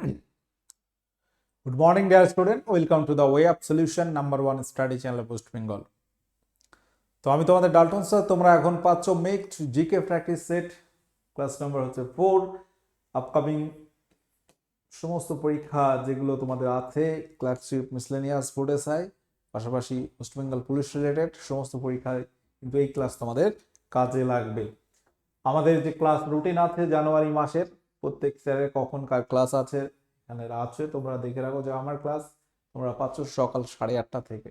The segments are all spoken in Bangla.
Good morning, dear student. Welcome to the Way Up Solution number one study channel Post Bengal. তো আমি তোমাদের ডাল্টন স্যার তোমরা এখন পাচ্ছ mock GK practice set class number হচ্ছে ফোর আপকামিং সমস্ত পরীক্ষা যেগুলো তোমাদের আছে ক্লার্কশিপ মিসলেনিয়াস ফুড এসআই পাশাপাশি ওয়েস্ট বেঙ্গল পুলিশ রিলেটেড সমস্ত পরীক্ষায় কিন্তু এই ক্লাস তোমাদের কাজে লাগবে আমাদের যে ক্লাস রুটিন আছে জানুয়ারি মাসের প্রত্যেক স্যারের কখন কার ক্লাস আছে, এখানে আছে তোমরা দেখে রাখো যে আমার ক্লাস তোমরা পাচ্ছ সকাল সাড়ে আটটা থেকে।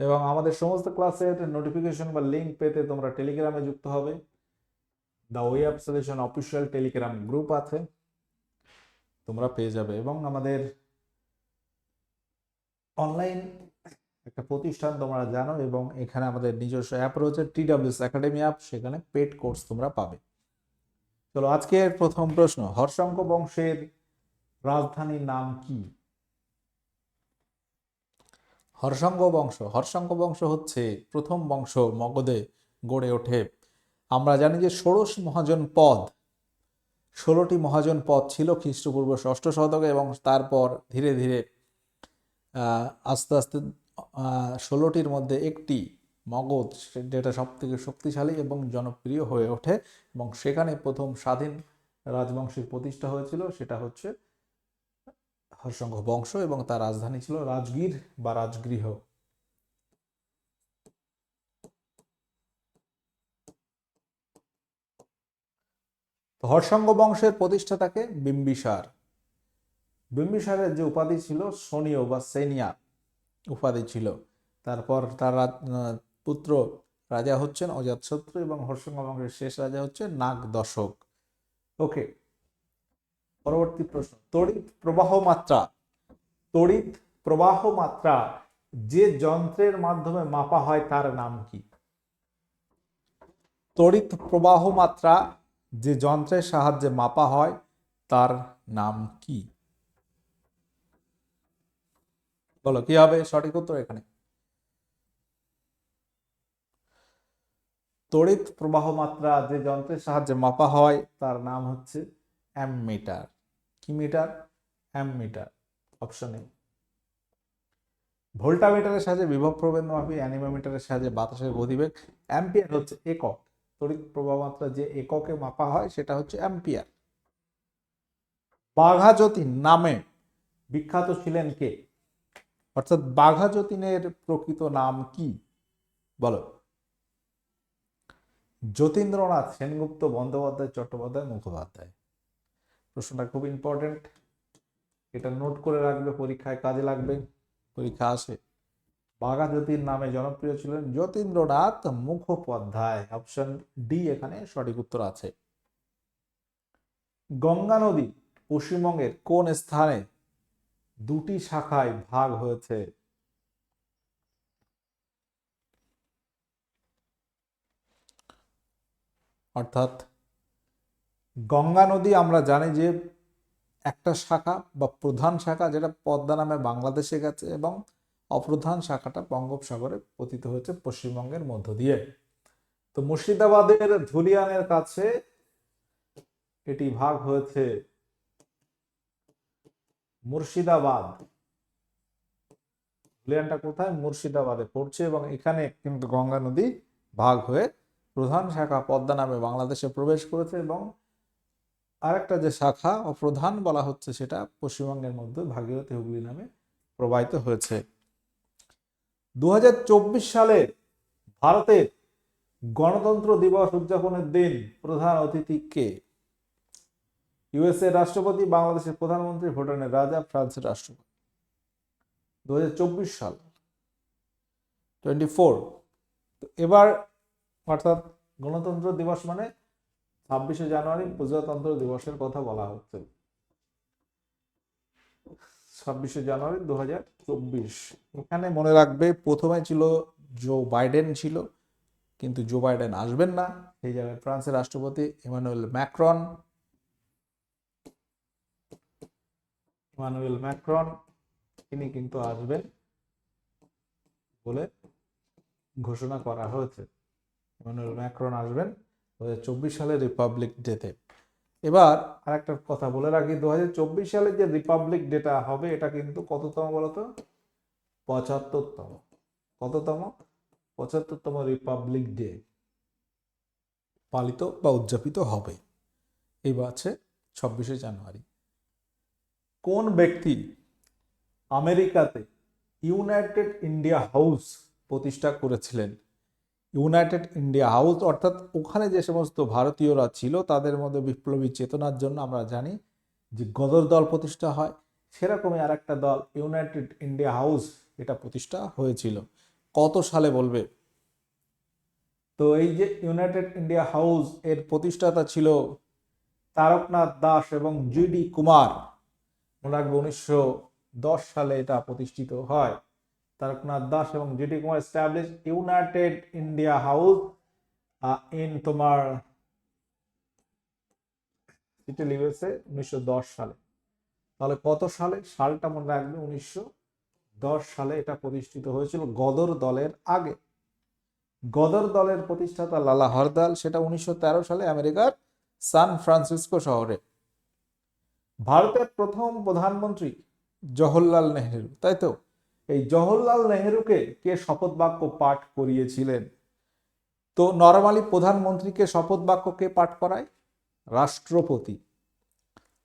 এবং আমাদের সমস্ত ক্লাসের নোটিফিকেশন বা লিঙ্ক পেতে তোমরা টেলিগ্রামে যুক্ত হবে। The way of solution official Telegram group আছে। তোমরা পেয়ে যাবে এবং আমাদের অনলাইন একটা প্রতিষ্ঠান তোমরা জানো এবং এখানে আমাদের নিজস্ব অ্যাপ রয়েছে টিডাব্লিউএস একাডেমি অ্যাপ সেখানে পেড কোর্স তোমরা পাবে। চলো, আজকের প্রথম প্রশ্ন হর্ষাঙ্ক বংশের রাজধানীর নাম কি? হর্ষাঙ্গ বংশ হর্ষাঙ্গ বংশ হচ্ছে প্রথম বংশ মগধে গড়ে ওঠে। আমরা জানি যে ষোড়শ মহাজন পদ, ষোলোটি মহাজন পদ ছিল খ্রিস্টপূর্ব ষষ্ঠ শতকে এবং তারপর ধীরে ধীরে আস্তে আস্তে ষোলোটির মধ্যে একটি মগধ, সে- যেটা সব থেকে শক্তিশালী এবং জনপ্রিয় হয়ে ওঠে। এবং সেখানে প্রথম স্বাধীন রাজবংশের প্রতিষ্ঠা হয়েছিল, সেটা হচ্ছে হর্ষঙ্গ বংশ এবং তার রাজধানী ছিল রাজগীর বা রাজগৃহ। হর্ষঙ্গ বংশের প্রতিষ্ঠাতাকে বিম্বিসার। বিম্বিসারের যে উপাধি ছিল সোনীয় বা সেনিয়া উপাধি ছিল। তারপর তার পুত্র রাজা হচ্ছেন অজাতশত্রু এবং হর্ষঙ্গ বংশের শেষ রাজা হচ্ছে নাগ দশক ওকে পরবর্তী প্রশ্ন। তড়িৎ প্রবাহ মাত্রা। তড়িৎ প্রবাহ মাত্রা যে যন্ত্রের মাধ্যমে মাপা হয় তার নাম কি? তড়িৎ প্রবাহ মাত্রা যে যন্ত্রের সাহায্যে মাপা হয় তার নাম কি? বলো, কি হবে সঠিক উত্তর এখানে? তড়িৎ প্রবাহ মাত্রা যে যন্ত্রের সাহায্যে মাপা হয়, তার নাম হচ্ছে অ্যামমিটার। কি মিটার? Ammeter, option A. ভোল্টামিটারের সাহায্যে বিভব প্রবেদ মাপি, অ্যানিমোমিটারের সাহায্যে বাতাসের গতিবেগ। অ্যাম্পিয়ার হচ্ছে একক। তড়িৎ প্রবাহ মাত্রা যে এককে মাপা হয়, সেটা হচ্ছে অ্যাম্পিয়ার। বাঘা যতীন নামে বিখ্যাত ছিলেন কে? অর্থাৎ বাঘা যতীনের প্রকৃত নাম কি? বলো। যতীন্দ্রনাথ সেনগুপ্ত বন্দ্যোপাধ্যায় চট্টোপাধ্যায় মুখোপাধ্যায়। প্রশ্নটা খুব ইম্পর্টেন্ট এটা নোট করে রাখবে পরীক্ষায় কাজে লাগবে। পরীক্ষা আসে। বাঘা জ্যোতির নামে জনপ্রিয় ছিলেন যতীন্দ্রনাথ মুখোপাধ্যায়। অপশন ডি এখানে সঠিক উত্তর আছে। গঙ্গা নদী পশ্চিমবঙ্গের কোন স্থানে দুটি শাখায় ভাগ হয়েছে? অর্থাৎ গঙ্গা নদী আমরা জানি যে একটা শাখা বা প্রধান শাখা যেটা পদ্মা নামে বাংলাদেশে গেছে এবং অপ্রধান শাখাটা বঙ্গোপসাগরে পতিত হয়েছে পশ্চিমবঙ্গের মধ্য দিয়ে। তো মুর্শিদাবাদের ধুলিয়ানের কাছে এটি ভাগ হয়েছে মুর্শিদাবাদ। ধুলিয়ানটা কোথায়? মুর্শিদাবাদে পড়ছে এবং এখানে কিন্তু গঙ্গা নদী ভাগ হয়ে প্রধান শাখা পদ্মা নামে বাংলাদেশে প্রবেশ করেছে এবং আরেকটা যে শাখা প্রধান বলা হচ্ছে সেটা পশ্চিমবঙ্গের মধ্যে ভাগীরথী হুগলি নামে প্রবাহিত হয়েছে। দু সালে ভারতের গণতন্ত্র দিবস উদযাপনের দিন প্রধান অতিথি কে? ইউএসএ রাষ্ট্রপতি, বাংলাদেশের প্রধানমন্ত্রী, ভুটানের রাজা, ফ্রান্সের রাষ্ট্রপতি। দু হাজার চব্বিশ সাল। Twenty four. এবার অর্থাৎ গণতন্ত্র দিবস মানে ছাব্বিশে জানুয়ারি প্রজাতন্ত্র দিবসের কথা বলা হচ্ছে। ছাব্বিশে জানুয়ারি দু এখানে মনে রাখবে, প্রথমে ছিল জো বাইডেন ছিল, কিন্তু জো বাইডেন আসবেন না। সেই জায়গায় ফ্রান্সের রাষ্ট্রপতি ইমানুয়েল ম্যাক্রন ইমানুয়েল ম্যাক্রন তিনি কিন্তু আসবেন বলে ঘোষণা করা হয়েছে। ইমানুয়েল ম্যাক্রন আসবেন দু সালে রিপাবলিক ডেতে। এবার আর একটা কথা বলে রাখি, দু হাজার চব্বিশ সালে যে রিপাবলিক ডেটা হবে, এটা কিন্তু কততম বলতো পঁচাত্তরতম। কততম? পঁচাত্তরতম রিপাবলিক ডে। পালিত বা উদযাপিত হবে। এই আছে ছাব্বিশে জানুয়ারি। কোন ব্যক্তি আমেরিকাতে ইউনাইটেড ইন্ডিয়া হাউস প্রতিষ্ঠা করেছিলেন? ইউনাইটেড ইন্ডিয়া হাউস, অর্থাৎ ওখানে যে সমস্ত ভারতীয়রা ছিল, তাদের মধ্যে বিপ্লবী চেতনার জন্য আমরা জানি যে গদর দল প্রতিষ্ঠা হয়। সেরকমই আর একটা দল, ইউনাইটেড ইন্ডিয়া হাউস, এটা প্রতিষ্ঠা হয়েছিল। কত সালে বলবে? তো এই যে ইউনাইটেড ইন্ডিয়া হাউস এর প্রতিষ্ঠাতা ছিল তারকনাথ দাস এবং জিডি কুমার। মনে রাখবে উনিশশো দশ সালে এটা প্রতিষ্ঠিত হয়। তারকনাথ দাস এবং GD Kumar establish United India house in তোমার সিটি লিভেসে উনিশশো সালে। তাহলে কত সালে? সালটা মনে রাখবে উনিশশো দশ সালে এটা প্রতিষ্ঠিত হয়েছিল গদর দলের আগে। গদর দলের প্রতিষ্ঠাতা লালা হরদাল, সেটা উনিশশো তেরো সালে আমেরিকার সান ফ্রান্সিসকো শহরে। ভারতের প্রথম প্রধানমন্ত্রী জওহরলাল নেহেরু, তাই তো? এই জওহরলাল নেহেরুকে কে শপথ বাক্য পাঠ করিয়েছিলেন? তো নরমালি প্রধানমন্ত্রীকে শপথ বাক্য কে পাঠ করায়? রাষ্ট্রপতি।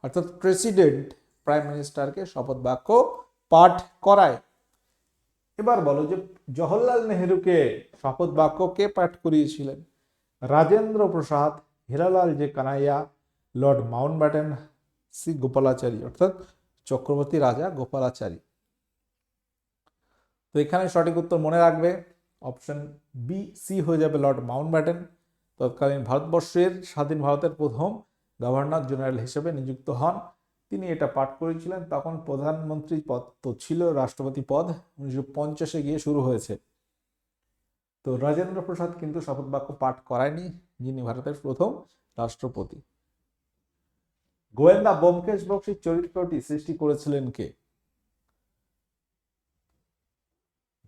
অর্থাৎ প্রেসিডেন্ট, প্রাইম মিনিস্টারকে শপথ বাক্য পাঠ করায়। এবার বলো যে জওহরলাল নেহেরুকে শপথ বাক্য কে পাঠ করিয়েছিলেন? রাজেন্দ্র প্রসাদ, হীরালাল যে Kanaiya, lord Mountbatten C Gopalachari, অর্থাৎ চক্রবর্তী রাজা গোপালাচারী। তো এখানে সঠিক উত্তর মনে রাখবে। অপশন বি সি হয়ে যাবে লর্ড মাউন্ট ব্যাটেন তৎকালীন ভারতবর্ষের, স্বাধীন ভারতের প্রথম গভর্নর জেনারেল হিসেবে নিযুক্ত হন। তিনি এটা পাঠ করেছিলেন, তখন প্রধানমন্ত্রী পদ তো ছিল, রাষ্ট্রপতি পদ উনিশশো পঞ্চাশে গিয়ে শুরু হয়েছে। তো রাজেন্দ্র প্রসাদ কিন্তু শপথ বাক্য পাঠ করায়নি, যিনি ভারতের প্রথম রাষ্ট্রপতি। গোয়েন্দা ব্যোমকেশ বক্সির চরিত্রটি সৃষ্টি করেছিলেন কে?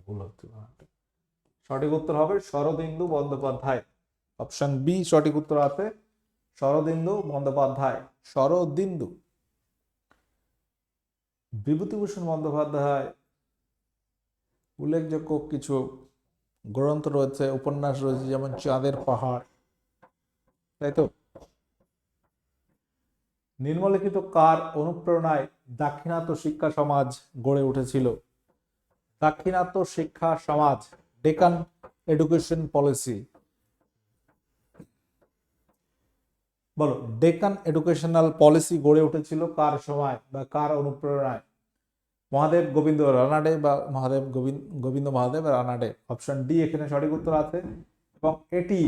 ভুল হচ্ছে। সঠিক উত্তর হবে শরদিন্দু বন্দ্যোপাধ্যায়। অপশন বি, সঠিক উত্তর আছে শরদিন্দু বন্দ্যোপাধ্যায়, শরদিন্দু। বিভূতিভূষণ বন্দ্যোপাধ্যায়, উল্লেখযোগ্য কিছু গ্রন্থ রয়েছে, উপন্যাস রয়েছে, যেমন চাঁদের পাহাড়, তাই তো? নিম্নলিখিত কার অনুপ্রেরণায় দাক্ষিণাত্য শিক্ষা সমাজ গড়ে উঠেছিল? দাক্ষিণাত্য শিক্ষা সমাজ, ডেকান এডুকেশন পলিসি। বলো, ডেকান এডুকেশনাল পলিসি গড়ে উঠেছিল কার সময় বা কার অনুপ্রেরণায়? মহাদেব গোবিন্দ রানাডে বা মহাদেব গোবিন্দ গোবিন্দ মহাদেব রানাডে। অপশন ডি এখানে সঠিক উত্তর আছে। এবং এটি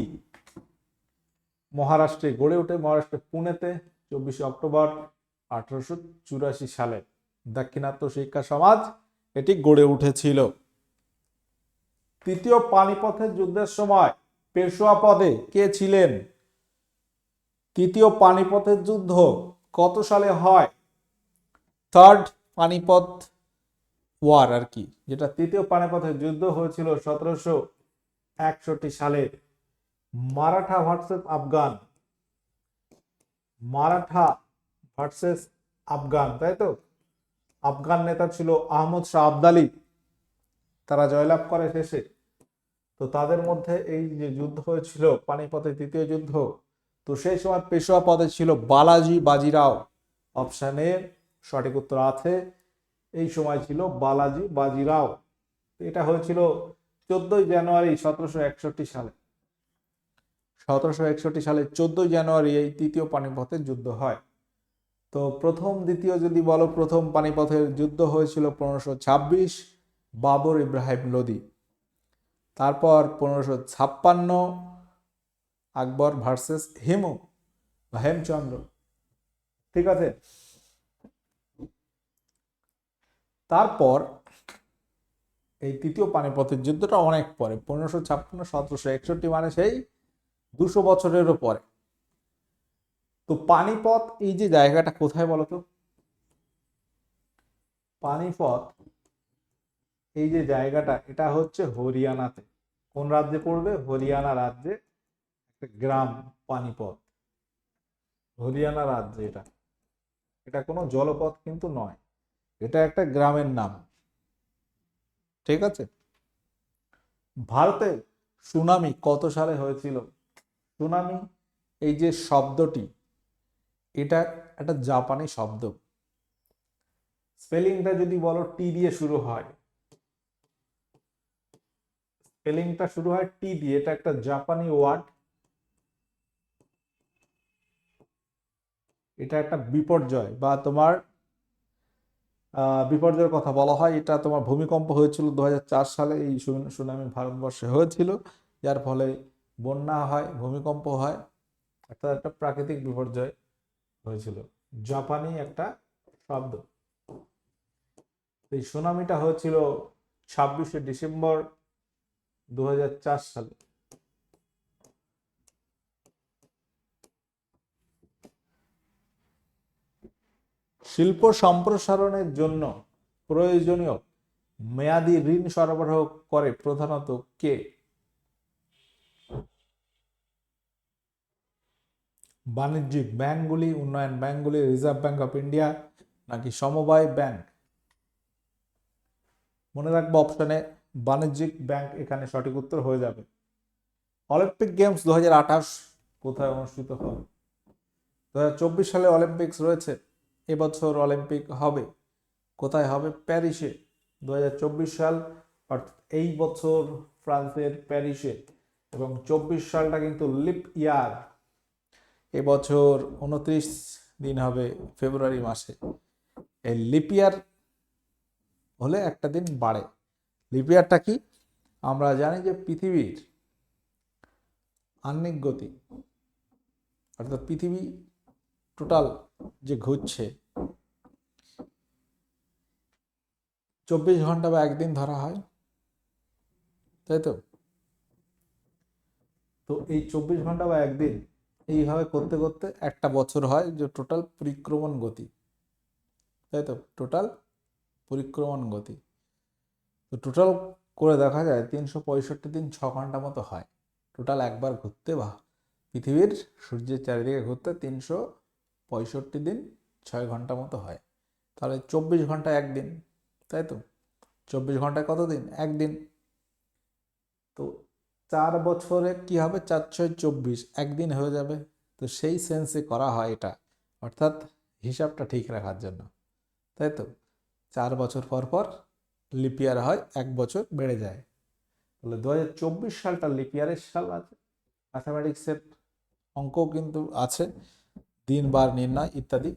মহারাষ্ট্রে গড়ে ওঠে মহারাষ্ট্রের পুনেতে, চব্বিশে অক্টোবর আঠারোশো চুরাশি সালে। দাক্ষিণাত্য শিক্ষা সমাজ এটি গড়ে উঠেছিল। তৃতীয় পানিপথের যুদ্ধের সময় পেশোয়া পদে কে ছিলেন? তৃতীয় পানিপথের যুদ্ধ কত সালে হয়? থার্ড পানিপথ ওয়ার আর কি, যেটা তৃতীয় পানিপথের যুদ্ধ হয়েছিল সতেরোশো একষট্টি সালে। মারাঠা ভার্সেস আফগান। মারাঠা ভার্সেস আফগান, তাই তো? আফগান নেতা ছিল আহমদ শাহ আবদালি। তারা জয়লাভ করে শেষে। তো তাদের মধ্যে এই যে যুদ্ধ হয়েছিল, পানিপথের তৃতীয় যুদ্ধ, তো সেই সময় পেশোয়া পদে ছিল বালাজি বাজিরাও। অপশানে সঠিক উত্তর আছে। এই সময় ছিল বালাজি বাজিরাও। এটা হয়েছিল চোদ্দই জানুয়ারি সতেরোশো একষট্টি সালে। সতেরোশো একষট্টি সালে চোদ্দই জানুয়ারি এই তৃতীয় পানিপথের যুদ্ধ হয়। তো প্রথম, দ্বিতীয় যদি বলো, প্রথম পানিপথের যুদ্ধ হয়েছিল পনেরোশো ছাব্বিশ বাবর ইব্রাহিম লোদি। তারপর পনেরোশো ছাপ্পান্ন আকবর ভার্সেস হেমু বা হেমচন্দ্র। ঠিক আছে? তারপর এই তৃতীয় পানিপথের যুদ্ধটা অনেক পরে, পনেরোশো ছাপ্পান্ন, সতেরোশো একষট্টি মানে সেই দুশো বছরেরও পরে। তো পানিপথ, এই যে জায়গাটা কোথায় বলতো? পানিপথ, এই যে জায়গাটা, এটা হচ্ছে হরিয়ানাতে। কোন রাজ্যে পড়বে? হরিয়ানা রাজ্যে একটা গ্রাম পানিপথ। হরিয়ানা রাজ্যে এটা। এটা কোনো জলপথ কিন্তু নয়। এটা একটা গ্রামের নাম। ঠিক আছে? ভারতে সুনামি কত সালে হয়েছিল? সুনামি, এই যে শব্দটি এটা একটা জাপানি শব্দ। স্পেলিংটা যদি বলো টি দিয়ে শুরু হয়। স্পেলিংটা শুরু হয় টি দিয়ে, এটা একটা জাপানি ওয়ার্ড। এটা একটা বিপর্যয় বা তোমার বিপর্যয়ের কথা বলা হয়। এটা তোমার ভূমিকম্প হয়েছিল দু হাজার চার সালে, এই সুনামি ভারতবর্ষে হয়েছিল। যার ফলে বন্যা হয়, ভূমিকম্প হয়। অর্থাৎ একটা প্রাকৃতিক বিপর্যয়। হয়েছিল। জাপানি একটা শব্দ। এই সুনামিটা হয়েছিল ছাব্বিশে ডিসেম্বর দু সালে। শিল্প সম্প্রসারণের জন্য প্রয়োজনীয় মেয়াদি ঋণ সরবরাহ করে প্রধানত কে? বাণিজ্যিক ব্যাংকগুলি, উন্নয়ন ব্যাংকগুলি রিজার্ভ ব্যাংক অফ ইন্ডিয়া নাকি সমবায় ব্যাংক? মনে রাখব অপশনে বাণিজ্যিক ব্যাংক এখানে সঠিক উত্তর হয়ে যাবে। অলিম্পিক গেমস দুহাজার আঠাশ কোথায় অনুষ্ঠিত হবে? দু সালে অলিম্পিক্স রয়েছে, এবছর অলিম্পিক হবে। কোথায় হবে? প্যারিসে। দু হাজার চব্বিশ সাল, অর্থাৎ এই বছর ফ্রান্সের প্যারিসে। এবং চব্বিশ সালটা কিন্তু লিপ ইয়ার এবছর উনত্রিশ দিন হবে ফেব্রুয়ারি মাসে। এই লিপিয়ার হলে একটা দিন বাড়ে। লিপিয়ারটা কি? আমরা জানি যে পৃথিবীর আহ্নিক গতি, অর্থাৎ পৃথিবী টোটাল যে ঘুরছে, চব্বিশ ঘণ্টা বা একদিন ধরা হয়। তাই তো? তো এই চব্বিশ ঘণ্টা বা একদিন এইভাবে করতে করতে একটা বছর হয় যে টোটাল পরিক্রমণ গতি। তাই তো? টোটাল পরিক্রমণ গতি। তো টোটাল করে দেখা যায় তিনশো পঁয়ষট্টি দিন ছ ঘণ্টা মতো হয়। টোটাল একবার ঘুরতে বা পৃথিবীর সূর্যের চারিদিকে ঘুরতে তিনশো পঁয়ষট্টি দিন ছয় ঘণ্টা মতো হয়। তাহলে চব্বিশ ঘণ্টা একদিন, তাই তো? চব্বিশ ঘন্টায় কত দিন? একদিন। তো চার বছরে কি হবে? চার ছয় চব্বিশ। একদিন হয়ে যাবে। তো সেই সেন্সে করা হয় এটা। অর্থাৎ হিসাবটা ঠিক রাখার জন্য। তাই তো? চার বছর পর পর লিপিয়ার হয়, এক বছর বেড়ে যায়। তাহলে দু হাজার চব্বিশ সালটা লিপিয়ারের সাল আছে। ম্যাথামেটিক্সের অঙ্কও কিন্তু আছে। দিন, বার, নির্ণয় ইত্যাদি।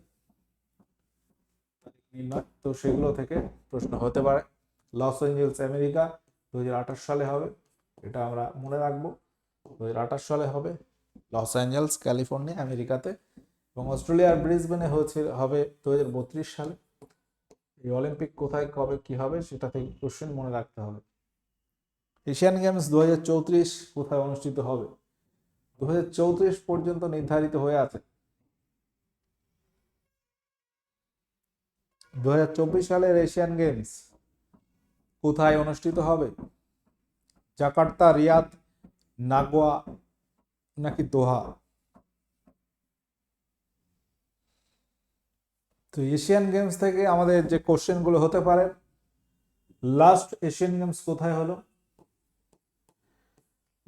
নির্ণয়। তো সেগুলো থেকে প্রশ্ন হতে পারে। লস এঞ্জেলস আমেরিকা দুই হাজার আঠারো সালে হবে। এটা আমরা মনে রাখব। দু আঠাশ সালে হবে লস অ্যাঞ্জেলস, ক্যালিফোর্নিয়া, আমেরিকাতে এবং অস্ট্রেলিয়ার ব্রিসবেনে হয়েছে, হবে দু সালে। এই অলিম্পিক কোথায়, কবে, কি হবে সেটা থেকে কোশ্চেন মনে রাখতে হবে। এশিয়ান গেমস দুহাজার চৌত্রিশ কোথায় অনুষ্ঠিত হবে? দু হাজার চৌত্রিশ পর্যন্ত নির্ধারিত হয়ে আছে। দু হাজার চব্বিশ সালের এশিয়ান গেমস কোথায় অনুষ্ঠিত হবে? জাকার্তা, রিয়াদ, নাগোয়া, নাকি দোহা? তো এশিয়ান গেমস থেকে আমাদের যে কোশ্চেনগুলো হতে পারে, লাস্ট এশিয়ান গেমস কোথায় হলো?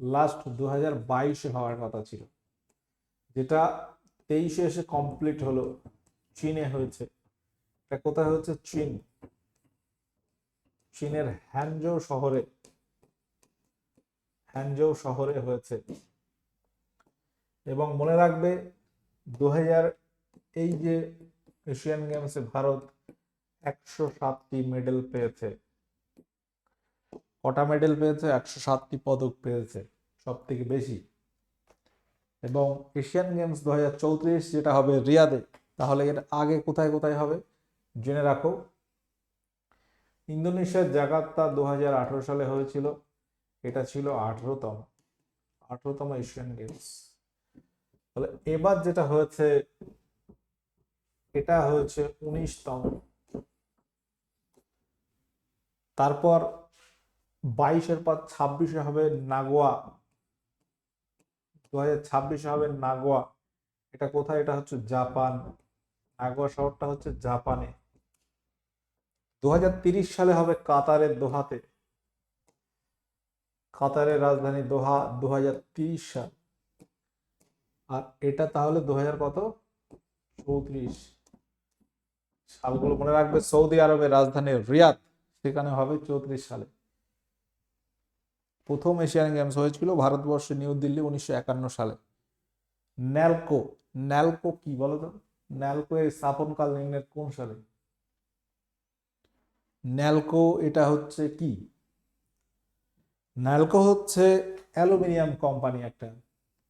লাস্ট দু হাজার বাইশে হওয়ার কথা ছিল। যেটা তেইশে এসে কমপ্লিট হলো, চীনে হয়েছে। এটা কোথায় হচ্ছে চীন। চীনের হ্যানজৌ শহরে হ্যানজৌ শহরে হয়েছে। এবং মনে রাখবে দু হাজার এই যে এশিয়ান গেমসে ভারত একশো সাতটি মেডেল পেয়েছে। কটা মেডেল পেয়েছে? একশো সাতটি পদক পেয়েছে সব থেকে বেশি। এবং এশিয়ান গেমস দু হাজার চৌত্রিশ যেটা হবে রিয়াদে, তাহলে এর আগে কোথায় কোথায় হবে? জেনে রাখো। ইন্দোনেশিয়ার জাকার্তা দু হাজার আঠারো সালে হয়েছিল। এটা ছিল আঠারোতম আঠারোতম এশিয়ান গেমস তাহলে এবার যেটা হয়েছে, এটা হয়েছে উনিশতম। তারপর বাইশের পর ছাব্বিশে হবে নাগোয়া। দু হাজার ছাব্বিশে হবে নাগোয়া। এটা কোথায়? এটা হচ্ছে জাপান। নাগোয়া শহরটা হচ্ছে জাপানে। দু সালে হবে কাতারের দোহাতে। কাতারের রাজধানী দোহা দু সাল। আর এটা তাহলে দু হাজার কত? চৌত্রিশ। সালগুলো মনে রাখবে, সৌদি আরবের রাজধানী রিয়াদ, সেখানে হবে চৌত্রিশ সালে। প্রথম এশিয়ান গেমস হয়েছিল ভারতবর্ষে নিউ দিল্লি উনিশশো একান্ন সালে। ন্যালকো ন্যালকো কি বলো তো? ন্যালকো এর স্থাপনকাল নির্ণয় কোন সালে? ন্যালকো এটা হচ্ছে কি? ন্যালকো হচ্ছে অ্যালুমিনিয়াম কোম্পানি একটা।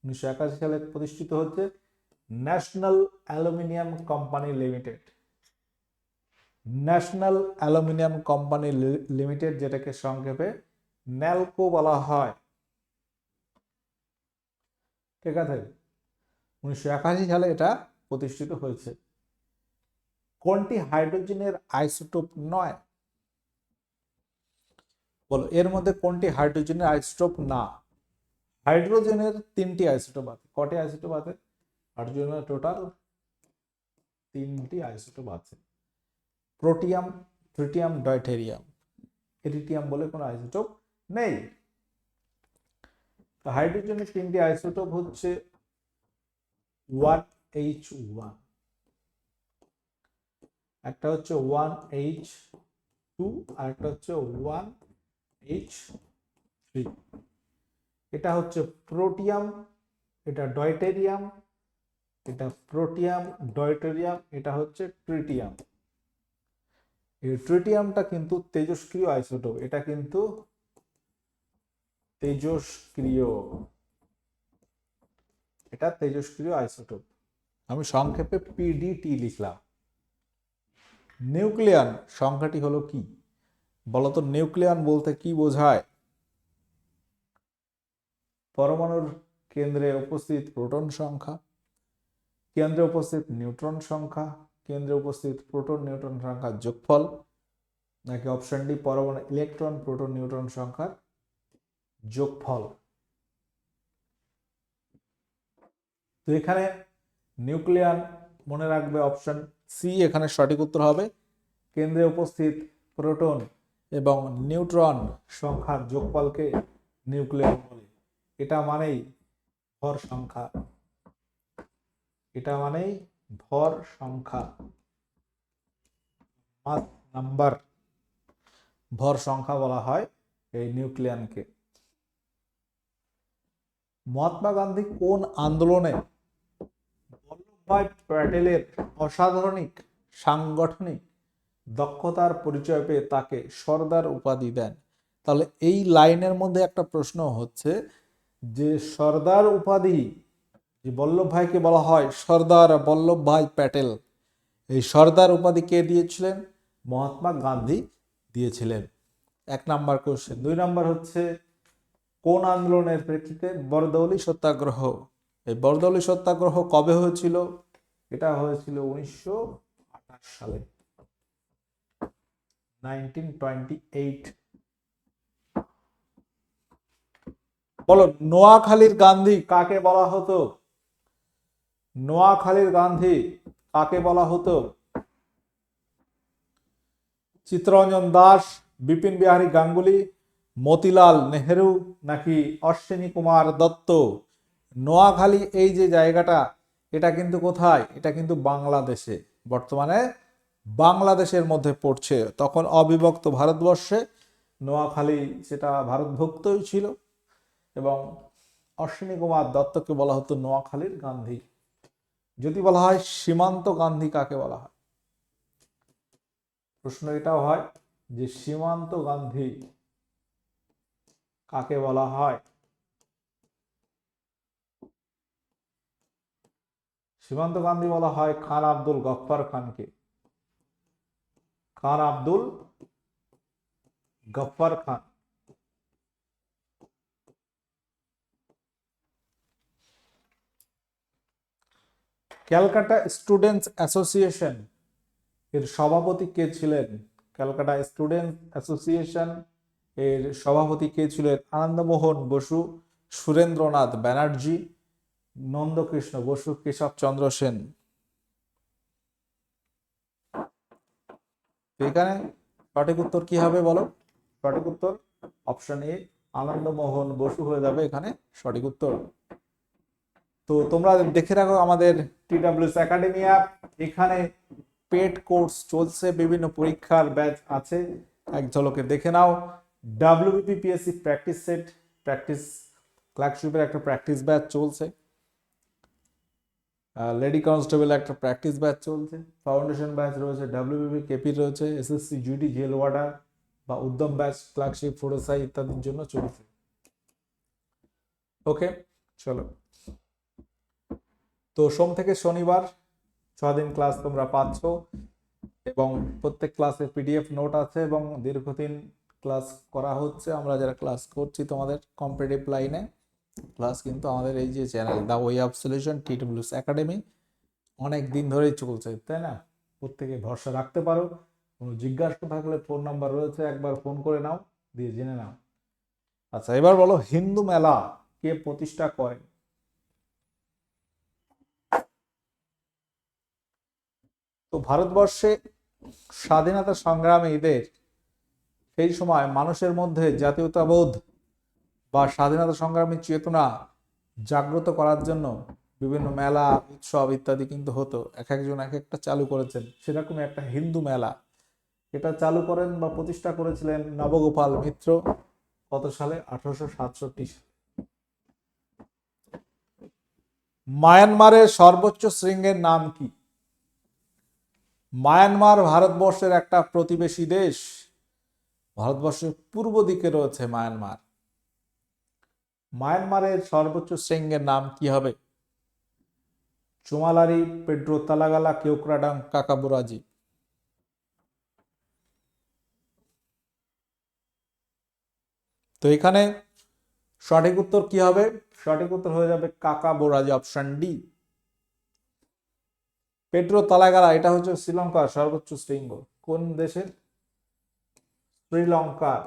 উনিশশো একাশি সালে প্রতিষ্ঠিত হচ্ছে national aluminium company limited. National aluminium company limited যেটাকে সংক্ষেপে ন্যালকো বলা হয়। ঠিক আছে? উনিশশো একাশি সালে এটা প্রতিষ্ঠিত হয়েছে। কোনটি হাইড্রোজেনের আইসোটোপ নয়? বলো, এর মধ্যে কোনটি হাইড্রোজেনের আইসোটোপ? না। হাইড্রোজেনের তিনটি আইসোটোপ আছে। কটি আইসোটোপ আছে? হাইড্রোজেনের টোটাল তিনটি আইসোটোপ আছে। প্রোটিয়াম, ট্রিটিয়াম ডয়টেরিয়াম এরিটিয়াম বলে কোনো আইসোটোপ নেই। হাইড্রোজেনের তিনটি আইসোটোপ হচ্ছে ওয়ান এইচ ওয়ান। একটা হচ্ছে ওয়ান এইচ টু আর একটা হচ্ছে ওয়ান এইচ থ্রি এটা হচ্ছে প্রোটিয়াম এটা ডয়টেরিয়াম এটা প্রোটিয়াম ডয়টেরিয়াম এটা হচ্ছে ট্রিটিয়াম এই ট্রিটিয়ামটা কিন্তু তেজস্ক্রিয় আইসোটোপ এটা কিন্তু তেজস্ক্রিয় এটা তেজস্ক্রিয় আইসোটোপ আমি সংক্ষেপে পিডিটি লিখলাম। নিউক্লিয়ান সংখ্যাটি হলো কি? বলতো নিউক্লিয়ান বলতে কি বোঝায়? পরমাণুর কেন্দ্রে উপস্থিত প্রোটন সংখ্যা, কেন্দ্রে উপস্থিত নিউট্রন সংখ্যা, কেন্দ্রে উপস্থিত প্রোটন নিউট্রন সংখ্যার যোগফল, নাকি অপশন ডি, পরমাণু ইলেকট্রন প্রোটন নিউট্রন সংখ্যার যোগফল। তো এখানে নিউক্লিয়ান মনে রাখবে অপশন সি, এখানে সঠিক উত্তর হবে, কেন্দ্রে উপস্থিত প্রোটন এবং নিউট্রন সংখ্যার যোগফলকে নিউক্লিয়ান বলে। এটা মানেই ভর সংখ্যা। এটা মানেই ভর সংখ্যা। Mass number. ভর সংখ্যা বলা হয় এই নিউক্লিয়ানকে। মহাত্মা গান্ধী কোন আন্দোলনে বল্লভভাই প্যাটেলের অসাধারণিক সাংগঠনিক দক্ষতার পরিচয় পেয়ে তাকে সর্দার উপাধি দেন। তাহলে এই লাইনের মধ্যে একটা প্রশ্ন হচ্ছে যে সর্দার উপাধি যে বল্লভ ভাইকে বলা হয়, সর্দার বল্লভ ভাই প্যাটেল, এই সর্দার উপাধি কে দিয়েছিলেন? মহাত্মা গান্ধী দিয়েছিলেন। এক নাম্বার কোশ্চেন দুই নাম্বার হচ্ছে, কোন আন্দোলনের প্রেক্ষিতে বরদৌলি সত্যাগ্রহ? এই বরদৌলি সত্যাগ্রহ কবে হয়েছিল? এটা হয়েছিল উনিশশো আঠাশ সালে। বলো, নোয়াখালীর গান্ধী কাকে বলা হতো? নোয়াখালীর গান্ধী কাকে বলা হতো? চিত্তরঞ্জন দাস, বিপিন বিহারী গাঙ্গুলি, মতিলাল নেহেরু নাকি অশ্বিনী কুমার দত্ত? নোয়াখালী এই যে জায়গাটা, এটা কিন্তু কোথায়? এটা কিন্তু বাংলাদেশে। বর্তমানে বাংলাদেশের মধ্যে পড়ছে, তখন অবিভক্ত ভারতবর্ষে নোয়াখালী সেটা ভারতভুক্তই ছিল এবং অশ্বিনী কুমার দত্তকে বলা হতো নোয়াখালীর গান্ধী। যদি বলা হয় সীমান্ত গান্ধী কাকে বলা হয়? প্রশ্ন এটাও হয় যে সীমান্ত গান্ধী কাকে বলা হয়? সীমান্ত গান্ধী বলা হয় খান আব্দুল গফফার খানকে। খান আব্দুল? গফফার খান। ক্যালকাটা স্টুডেন্টস অ্যাসোসিয়েশন এর সভাপতি কে ছিলেন? ক্যালকাটা স্টুডেন্ট অ্যাসোসিয়েশন এর সভাপতি কে ছিলেন? আনন্দমোহন বসু, সুরেন্দ্রনাথ ব্যানার্জি, নন্দকৃষ্ণ বসু কেশব চন্দ্র সেন। এখানে সঠিক উত্তর কি হবে বলো? সঠিক উত্তর অপশন এ আনন্দমোহন বসু হয়ে যাবে এখানে সঠিক উত্তর। তো তোমরা দেখে রাখো আমাদের টিডাব্লিউএস একাডেমি অ্যাপ এখানে পেড কোর্স চলছে, বিভিন্ন পরীক্ষার ব্যাচ আছে। এক ঝলকে দেখে নাও। WBP PSC practice set practice ক্লার্কশিপের একটা প্র্যাকটিস ব্যাচ চলছে। লেডি কনস্টেবল একটা প্র্যাকটিস ব্যাচ চলছে। ফাউন্ডেশন ব্যাচ রয়েছে ডাব্লিউবিপি কেপি রয়েছে এসএসসি জিডি জেল ওয়ার্ডার বা উদ্যম ব্যাচ ক্লার্কশিপ ফোরসাই ইত্যাদির জন্য চলছে। ওকে চলো। তো সোম থেকে শনিবার দিন ক্লাস তোমরা পাচ্ছ এবং প্রত্যেক ক্লাসে পিডিএফ নোট আছে এবং দীর্ঘদিন ক্লাস করা হচ্ছে। আমরা যারা ক্লাস করছি তোমাদের কম্পিটিভ লাইনে ক্লাস কিন্তু আমাদের এই যে channel the way of solution T WS academy অনেক দিন ধরেই চলছে, তাই না? প্রত্যেকে ভরসা রাখতে পারো, কোনো জিজ্ঞাসা থাকলে ফোন নাম্বার রয়েছে, একবার ফোন করে নাও, দিয়ে জেনে নাও। আচ্ছা এবার বলো, হিন্দু মেলা কে প্রতিষ্ঠা করেন তো ভারতবর্ষে স্বাধীনতা সংগ্রামীদের সেই সময় মানুষের মধ্যে জাতীয়তাবোধ বা স্বাধীনতা সংগ্রামী চেতনা জাগ্রত করার জন্য বিভিন্ন মেলা, উৎসব ইত্যাদি কিন্তু হতো। এক একজন এক একটা চালু করেছেন। সেরকমই একটা হিন্দু মেলা। এটা চালু করেন বা প্রতিষ্ঠা করেছিলেন নবগোপাল মিত্র। কত সালে? আঠারোশো সাতষট্টি মায়ানমারের সর্বোচ্চ শৃঙ্গের নাম কি? মায়ানমার ভারতবর্ষের একটা প্রতিবেশী দেশ। ভারতবর্ষের পূর্ব দিকে রয়েছে মায়ানমার। মায়ানমারের সর্বোচ্চ শৃঙ্গের নাম কি হবে? চুমালারি, পেড্রো, তালাগালা কেউক্রাডাং কাকাবুরাজি তো এখানে সঠিক উত্তর কি হবে? সঠিক উত্তর হয়ে যাবে Hkakabo Razi option D. Pidurutalagala, এটা হচ্ছে শ্রীলঙ্কার সর্বোচ্চ শৃঙ্গ। কোন দেশের? শ্রীলঙ্কার।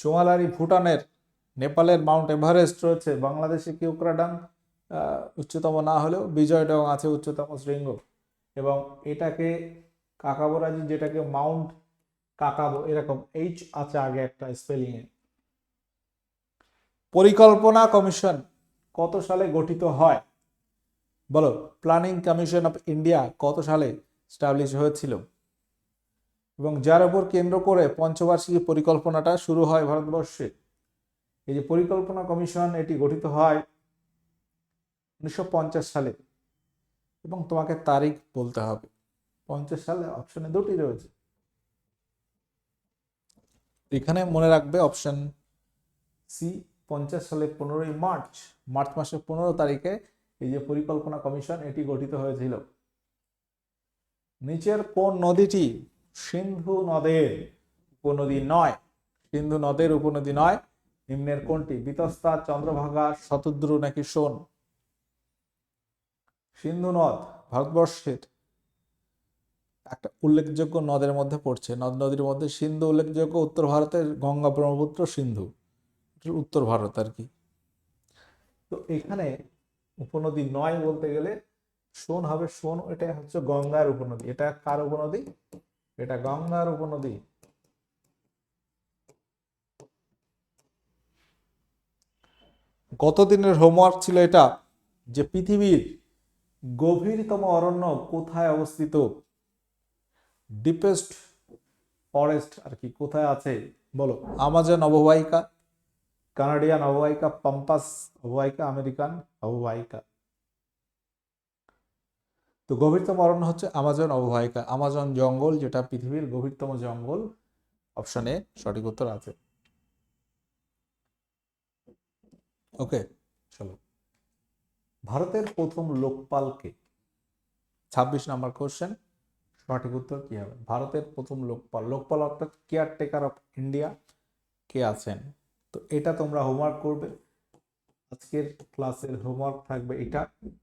চোমালারি ভুটানের নেপালের মাউন্ট এভারেস্ট রয়েছে। বাংলাদেশে কিউক্রাডাং উচ্চতম না হলেও বিজয়ডং আছে উচ্চতম শৃঙ্গ। এবং এটাকে কাকাবোরাজি যেটাকে মাউন্ট কাকাবো, এরকম এইচ আছে আগে একটা স্পেলিং এ। পরিকল্পনা কমিশন কত সালে গঠিত হয়? বলো, প্ল্যানিং কমিশন অফ ইন্ডিয়া কত সালে স্টাবলিশ হয়েছিল? এবং যার উপর কেন্দ্র করে পঞ্চবার্ষিকী পরিকল্পনাটা শুরু হয় ভারতবর্ষে। এই যে পরিকল্পনা কমিশন এটি গঠিত হয় উনিশশো পঞ্চাশ সালে এবং তোমাকে তারিখ বলতে হবে। পঞ্চাশ সালে অপশনে দুটি রয়েছে। এখানে মনে রাখবে অপশন সি পঞ্চাশ সালে পনেরোই মার্চ মার্চ মাসের পনেরো তারিখে এই যে পরিকল্পনা কমিশন এটি গঠিত হয়েছিল। নিচের কোন নদীটি সিন্ধু নদের উপনদী নয়। সিন্ধু নদের উপনদী নয়। নিম্নের কোনটি? বিতস্তা, চন্দ্রভাগা, শতদ্রু নাকি সোন? সিন্ধু নদ ভারতবর্ষের একটা উল্লেখযোগ্য নদের মধ্যে পড়ছে। নদ নদীর মধ্যে সিন্ধু উল্লেখযোগ্য, উত্তর ভারতের গঙ্গা ব্রহ্মপুত্র সিন্ধু। উত্তর ভারত আর কি। তো এখানে উপনদী নয় বলতে গেলে সোন হবে। সোন এটা হচ্ছে গঙ্গার উপনদী। এটা কার উপনদী? এটা গঙ্গার উপনদী। গতদিনের হোমওয়ার্ক ছিল এটা যে পৃথিবীর গভীরতম অরণ্য কোথায় অবস্থিত? ডিপেস্ট ফরেস্ট আর কি কোথায় আছে? বলো। আমাজন, অববাহিকা। কানাডিয়ান অববাহিকা, পাম্পাস অববাহিকা, আমেরিকান অববাহিকা। তো গভীরতম অরণ্য হচ্ছে আমাজন অববাহিকা। আমাজন জঙ্গল, যেটা পৃথিবীর গভীরতম জঙ্গল। অপশনে সঠিক উত্তর আছে। ওকে চলো। ভারতের প্রথম লোকপালকে, ছাব্বিশ নাম্বার কোশ্চেন সঠিক উত্তর কি হবে? ভারতের প্রথম লোকপাল লোকপাল অর্থাৎ কেয়ারটেকার অফ ইন্ডিয়া কে আছেন? তো এটা তোমরা হোমওয়ার্ক করবে। আজকের ক্লাসের হোমওয়ার্ক থাকবে এটা।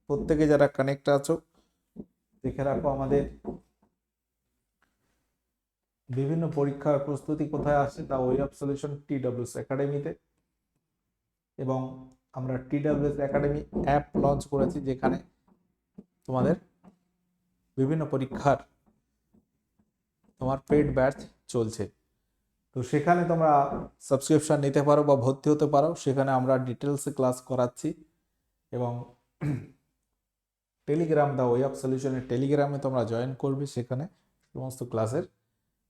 প্রত্যেকে যারা কানেক্ট আছো দেখে রাখো আমাদের বিভিন্ন পরীক্ষার প্রস্তুতি কোথায় আসছে তা way of solution T WS একাডেমিতে এবং আমরা টিডাব্লিউএস একাডেমি অ্যাপ লঞ্চ করেছি, যেখানে তোমাদের বিভিন্ন পরীক্ষার তোমার পেড ব্যাচ চলছে। তো সেখানে তোমরা সাবস্ক্রিপশন নিতে পারো বা ভর্তি হতে পারো। সেখানে আমরা ডিটেলসে ক্লাস করাচ্ছি। এবং টেলিগ্রাম দা ওয়ে অফ সলিউশনের টেলিগ্রামে তোমরা জয়েন করবে সেখানে সমস্ত ক্লাসের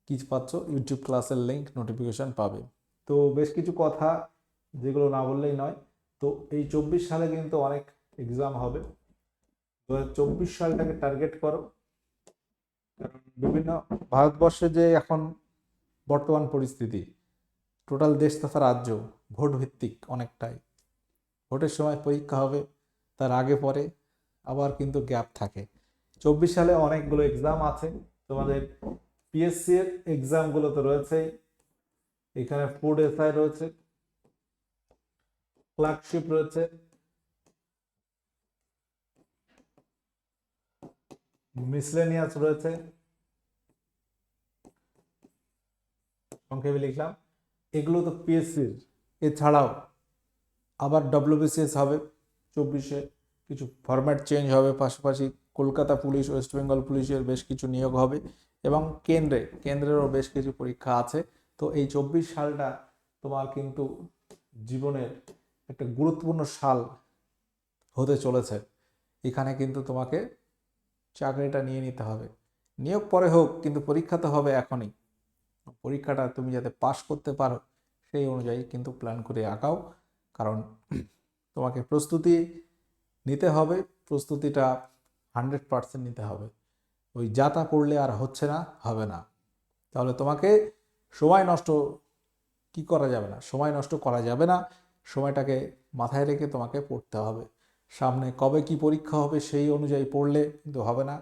কি পাচ্ছ ইউটিউব ক্লাসের লিঙ্ক নোটিফিকেশন পাবে। তো বেশ কিছু কথা যেগুলো না বললেই নয়। তো এই চব্বিশ সালে কিন্তু অনেক এক্সাম হবে। দু চব্বিশ সালটাকে টার্গেট করো। কারণ বিভিন্ন ভারতবর্ষে যে এখন বর্তমান পরিস্থিতি টোটাল দেশ তথা রাজ্য ভোট ভিত্তিক অনেকটাই। ভোটের সময় পরীক্ষা হবে, তার আগে পরে আবার কিন্তু গ্যাপ থাকে। চব্বিশ সালে অনেকগুলো এক্সাম আছে। তোমাদের পিএসসি এর এক্সামগুলো তো রয়েছেই এখানে ফুড এসআই রয়েছে। ক্লার্কশিপ রয়েছে। মিসলেনিয়াস রয়েছে। সংক্ষেপে লিখলাম। এগুলো তো পিএসসির এছাড়াও আবার ডব্লিউবিসিএস হবে। চব্বিশে কিছু ফরম্যাট চেঞ্জ হবে, পাশাপাশি কলকাতা পুলিশ ওয়েস্ট বেঙ্গল পুলিশের বেশ কিছু নিয়োগ হবে এবং কেন্দ্রে, কেন্দ্রেরও বেশ কিছু পরীক্ষা আছে। তো এই চব্বিশ সালটা তোমার কিন্তু জীবনের একটা গুরুত্বপূর্ণ সাল হতে চলেছে। এখানে কিন্তু তোমাকে চাকরিটা নিয়ে নিতে হবে। নিয়োগ পরে হোক, কিন্তু পরীক্ষা তো হবে এখনই। পরীক্ষাটা তুমি যাতে পাশ করতে পারো, সেই অনুযায়ী কিন্তু প্ল্যান করে আঁকাও। কারণ তোমাকে প্রস্তুতি নিতে হবে, প্রস্তুতিটা হান্ড্রেড পার্সেন্ট নিতে হবে। ওই যাতা পড়লে আর হচ্ছে না, হবে না। তাহলে তোমাকে সময় নষ্ট কি করা যাবে না? সময় নষ্ট করা যাবে না। সময়টাকে মাথায় রেখে তোমাকে পড়তে হবে। সামনে কবে কি পরীক্ষা হবে সেই অনুযায়ী পড়লে কিন্তু হবে না।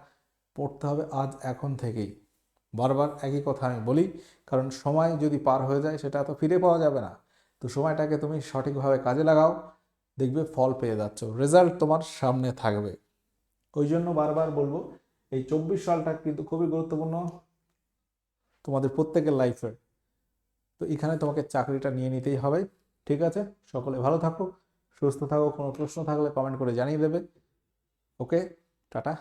পড়তে হবে আজ, এখন থেকেই। বারবার একই কথা আমি বলি, কারণ সময় যদি পার হয়ে যায় সেটা তো ফিরে পাওয়া যাবে না। তো সময়টাকে তুমি সঠিকভাবে কাজে লাগাও। দেখবে ফল পেয়ে যাচ্ছ। রেজাল্ট তোমার সামনে থাকবে। ওই জন্য বারবার বলব, এই চব্বিশ সালটা কিন্তু খুবই গুরুত্বপূর্ণ তোমাদের প্রত্যেকের লাইফের তো এখানে তোমাকে চাকরিটা নিয়ে নিতেই হবে, ঠিক আছে? সকলে ভালো থাকো, সুস্থ থাকো, কোনো প্রশ্ন থাকলে কমেন্ট করে জানিয়ে দেবে। Okay tata.